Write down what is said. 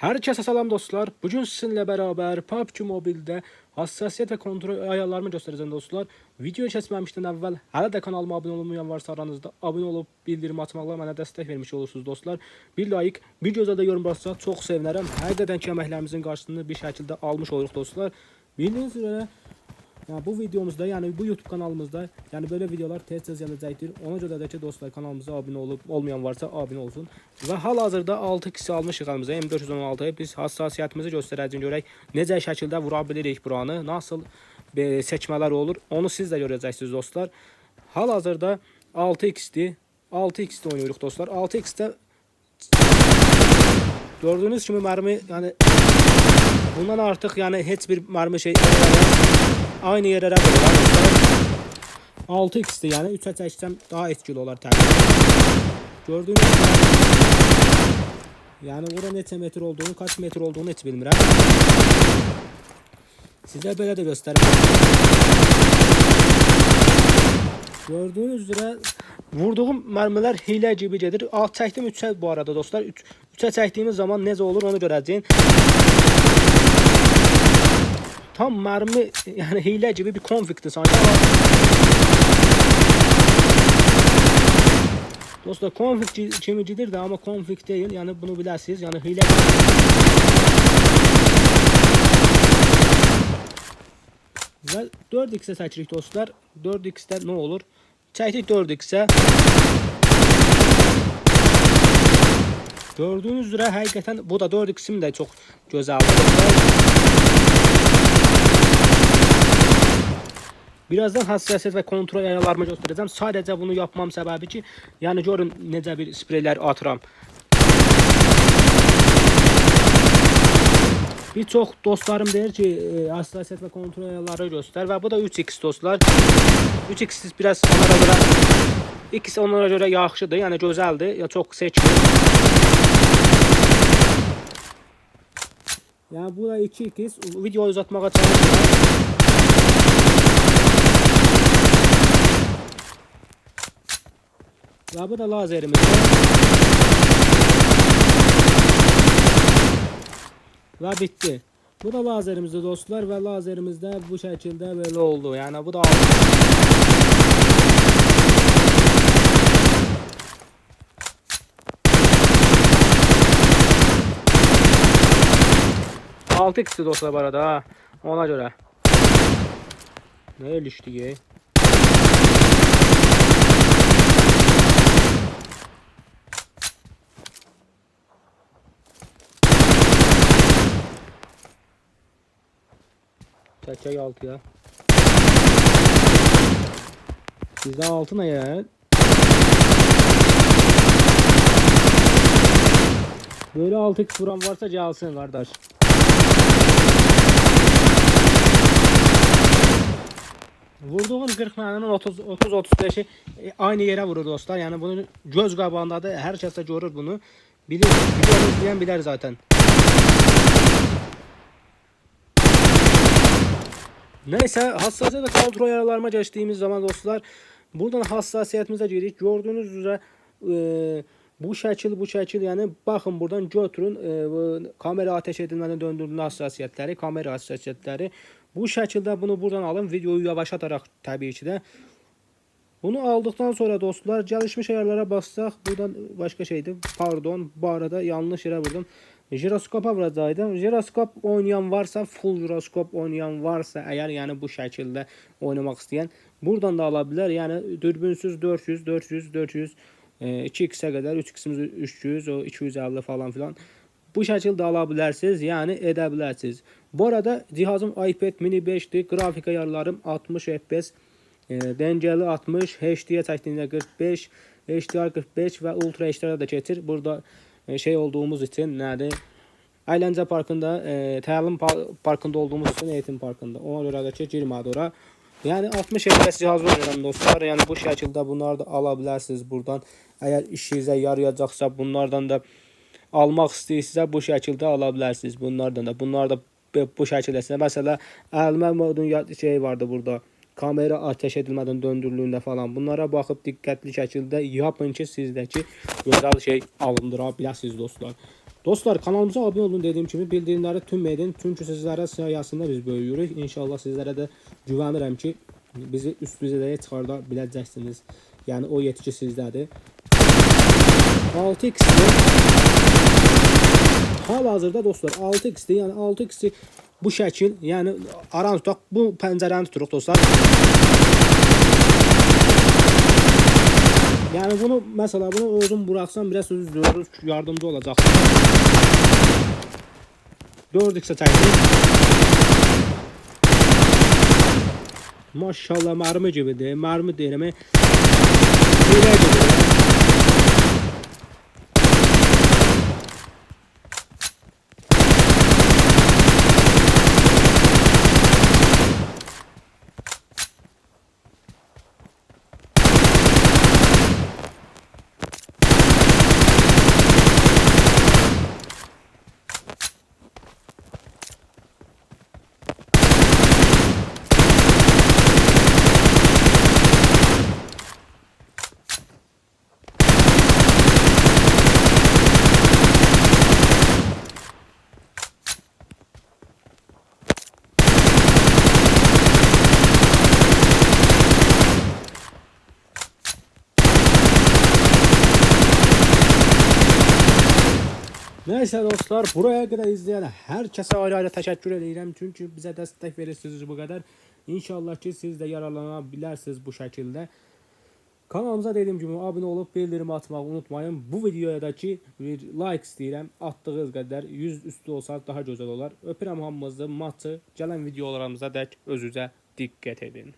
Herkese selam dostlar. Bugün sizinle beraber PUBG Mobile'de hassasiyet ve kontrol ayarlarımı göstereceğim dostlar. Videoyu kesmemişten evvel hala da kanalıma abone olmayan varsa aranızda abone olup bildirim atmakla bana destek vermiş olursunuz dostlar. Bir like, bir gözə də yorum bıraksa çok sevinirim. Həqiqətən ki əməklərimizin qarşılığını bir şəkildə almış oluruq dostlar. Bildiğiniz üzere yani bu videomuzda yani bu YouTube kanalımızda yani böyle videolar tez tez gelecektir. Ona göre de ki dostlar kanalımıza abone olup olmayan varsa abone olsun. Ve hal-hazırda 6 kişi almışıq əlimizə M416'yı. Biz hassasiyetimizi göstərəcəyik görək necə şəkildə vura bilirik buranı, nasıl e, seçmələr olur. Onu siz də görəcəksiniz dostlar. Hal-hazırda 6x-dir. 6x-də oynayırıq dostlar. 6x-də gördüğünüz kimi mermi yani bundan artık yani heç bir mermi şey aynı yerlere vuruyor. 6x'ti yani 3'e çeksem daha etkili olar təbii. Gördüğünüz gibi yani bura neçə metr olduğunu, kaç metr olduğunu heç bilmirəm. Sizə belə də göstərim. Gördüğünüz üzere vurduğum mermiler hile gibi gelir. Alt çəkdim 3'e bu arada dostlar. 3'e çəkdiyimiz zaman necə olur onu görəcəyin. Tam mermi yani hile gibi bir konfikti sanki. Ama Dostlar konfig kimidir de ama konfig değil. Yani bunu bilirsiniz yani hile Ve 4x'e seçirik dostlar. 4x'te ne olur? Çəkdik 4x'e Gördüğünüz üzere həqiqətən bu da 4x'im də çox gözəldir. Birazdan hassasiyet ve kontrol ayarlarımı göstereceğim. Sadece bunu yapmam sebebi ki, yani görün necə bir spreyler atıram. Bir çox dostlarım deyir ki, e, hassasiyet ve kontrol ayarları göster ve bu da 3x dostlar. 3x biraz onlara göre ikisi onlara göre yaxşıdır, yəni gözəldir, ya çox seçkin. Yani bu da 2x video uzatmağa çalışıyorum. Ve bu da lazerimiz. Ve bitti. Bu da lazerimizde dostlar ve lazerimizde bu şekilde böyle oldu. Yani bu da Altı kişi dostlar arada. Ona göre. Ne ilişti ki? Çek altı ya. Bizden altı ne ya? Böyle 6 x vuran varsa calsın kardeş. Vurduğum 40 merminin 30 30 35'i e, aynı yere vurur dostlar. Yani bunu göz qabağında da her kəs də görür bunu. Bilir, biliyor izleyen bilir zaten. Neyse hassasiyet ve kontrol ayarlarıma geçtiğimiz zaman dostlar buradan hassasiyetimize girdik. Gördüğünüz üzere e, bu şəkil bu şəkil yani bakın buradan götürün e, kamera ateş edilmeden döndürülmə hassasiyetleri kamera hassasiyetleri. Bu şəkildə bunu buradan alın videoyu yavaşlatarak tabii ki de. Bunu aldıktan sonra dostlar gelişmiş ayarlara bassaq buradan başka şeydi. Pardon bu arada yanlış yere vurdum Jiroskopa vuracaqdım. Jiroskop oynayan varsa, full jiroskop oynayan varsa əgər yəni bu şəkildə oynamaq istəyən buradan da ala bilər. Yəni dürbünsüz 400, 400, 400 2x-ə qədər 3x-imiz 300, o 250 falan filan. Bu şəkildə ala bilərsiniz, yəni edə bilərsiniz. Bu arada cihazım iPad mini 5-dir. Qrafik ayarlarım 60 FPS, e, dəngəli 60, HD-yə çəkdiyində 45, HDR 45 və Ultra HDR da keçir. Burada e, şey olduğumuz için nerede? Eğlence parkında, e, təlim pa- parkında olduğumuz için eğitim parkında. Ona göre de ki girmədi ora. Yani 60 FPS cihaz oynayıram dostlar. Yani bu şekilde bunları da alabilirsiniz buradan. Eğer işinizə yarayacaqsa bunlardan da almaq istəyirsinizsə bu şəkildə ala bilərsiniz bunlardan da. Bunlar da bu- şəkildə sizə məsələ əlimə modun şey vardı burada. Kamera ateş edilmədən döndürülüyündə falan. Bunlara baxıb diqqətli şəkildə yapın ki, sizdəki gözəl şey alındıra biləsiniz dostlar. Dostlar kanalımıza abone olun dediğim kimi bildirimləri tüm edin. Çünki sizlərə sayəsində biz böyüyürük. İnşallah sizlərə də güvənirəm ki bizi üst düzəyə çıxarda biləcəksiniz. Yəni o yetki sizdədir. 6x Hal-hazırda dostlar 6x-dir. Yəni 6x bu şəkil, yəni aran tutaq, bu pəncərəni tuturuq dostlar. Yəni bunu mesela bunu özüm buraxsam biraz özü görürüz yardımcı olacaq. 4x çəkdik. Maşallah mermi gibidir. Mermi deyirəm. Belə gedir. Neyse dostlar buraya kadar izleyen herkese ayrı ayrı teşekkür ederim. Çünkü bize destek verirsiniz bu kadar. İnşallah ki siz de yararlanabilirsiniz bu şekilde. Kanalımıza dediğim gibi abone olup bildirim atmayı unutmayın. Bu videoya da ki bir like istəyirəm. Atdığınız qədər 100 üstü olsa daha gözəl olar. Öpürəm hamınızı. Matı gələn videolarımıza dək özünüzə diqqət edin.